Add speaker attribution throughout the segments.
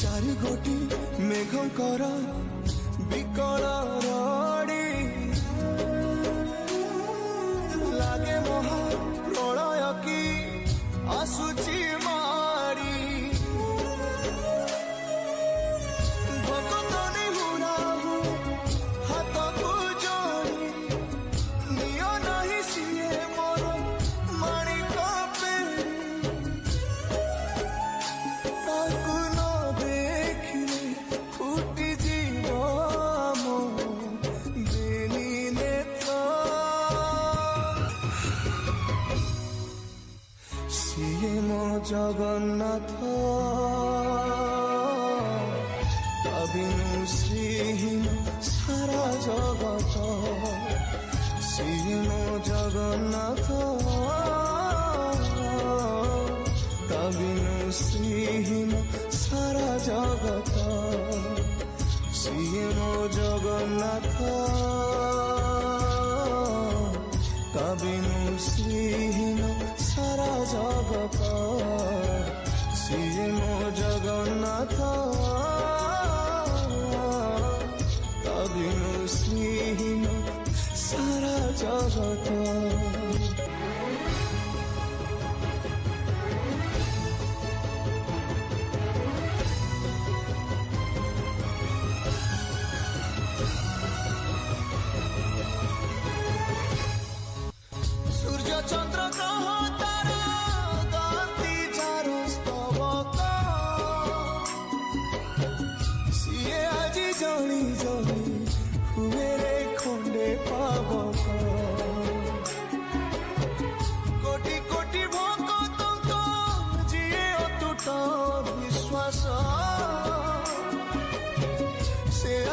Speaker 1: ଚାରି ଗୋଟି ମେଘଙ୍କର ବିକଳ ରଡ଼ି ଲାଗେ ମହା ପ୍ରଳୟ କି ଆସୁଛି শ্রীম জগন্নাথ। তবিনু শ্রীহীন সারা জগত শ্রীম জগন্নাথ। তবিনু শ্রীহীন সারা জগত শ্রীম জগন্নাথ।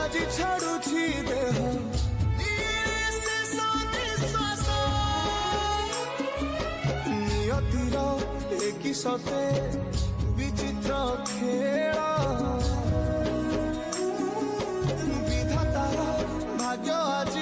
Speaker 1: ଆଜି ଛାଡୁଛି ଦେହ ନିଃଶେଷ ନିଶ୍ୱାସ ନିୟତିର ଏକି ସତେ ବିଚିତ୍ର ଖେଳ ବିଧାତାର ଭାଗ୍ୟ ଆଜି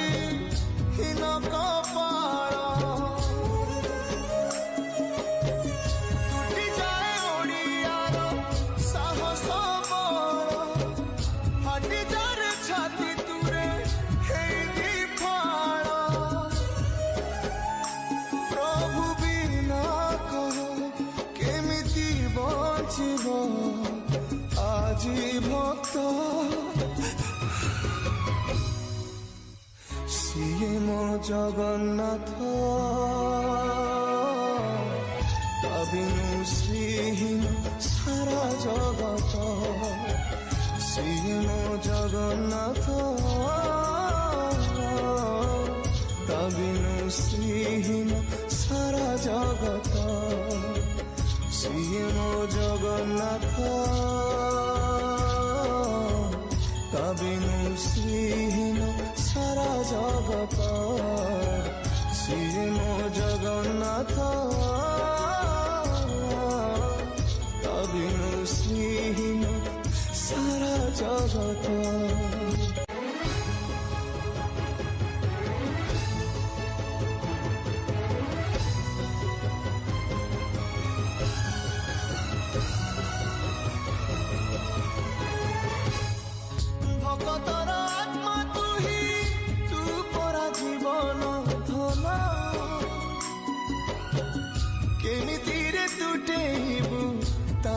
Speaker 1: জগন্নাথ তবিনু শ্রীহীন সারা জগত শ্রীহীন জগন্নাথ তবিনু শ্রীহীন সারা জগত শ্রীহীন সারা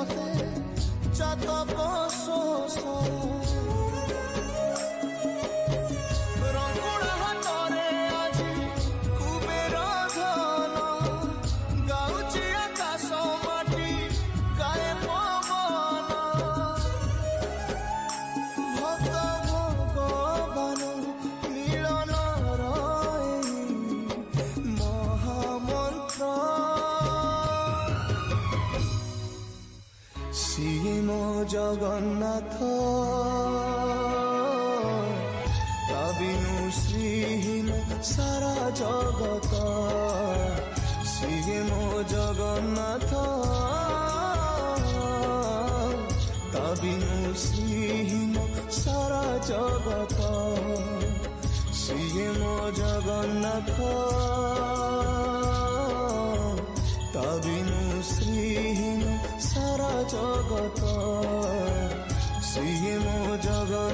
Speaker 1: লাগে সতে শ্রীম জগন্নাথ। বিনু শ্রীহীন সারা জগত। শ্রীম জগন্নাথ। বিনু শ্রীহীন সারা জগত। শ্রীম জগন্নাথ। ସାରା ଜଗତ ସିଏ ମୋ ଜଗନ୍ନାଥ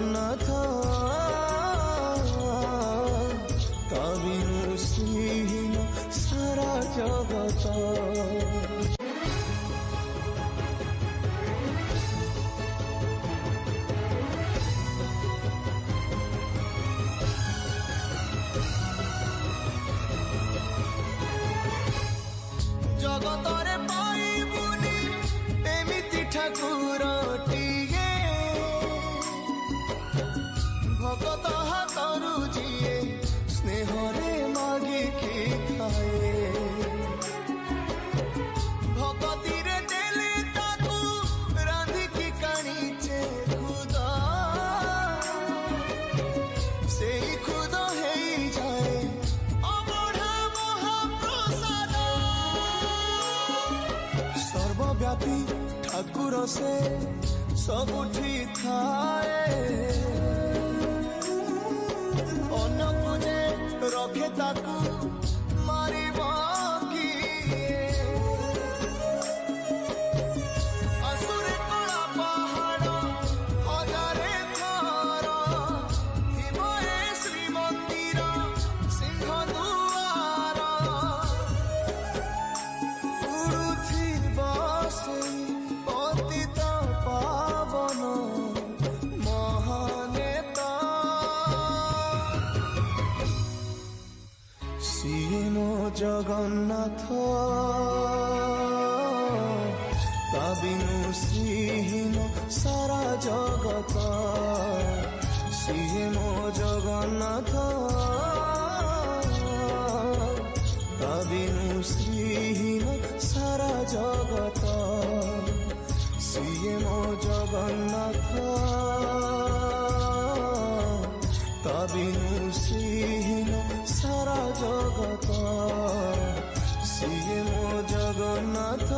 Speaker 1: ସର୍ବବ୍ୟାପୀ ଠାକୁର ସେ ସବୁଠି ଥାଏ ଅନ୍ୟକୁ ଯେ ରଖେ ତାକୁ ମୋ ଜଗନ୍ନାଥ ତା ବିନୁ ଶ୍ରୀହୀନ ସାରା ଜଗତ ସିଏ ମୋ ଜଗନ୍ନାଥ ତା ବିନୁ ଶ୍ରୀହୀନ ସାରା ଜଗତ ସିଏ ମୋ ଜଗନ୍ନାଥ ତା ବିନୁ ଶ୍ରୀହୀନ ସାରା ଜଗତ শ্রী জগন্নাথ।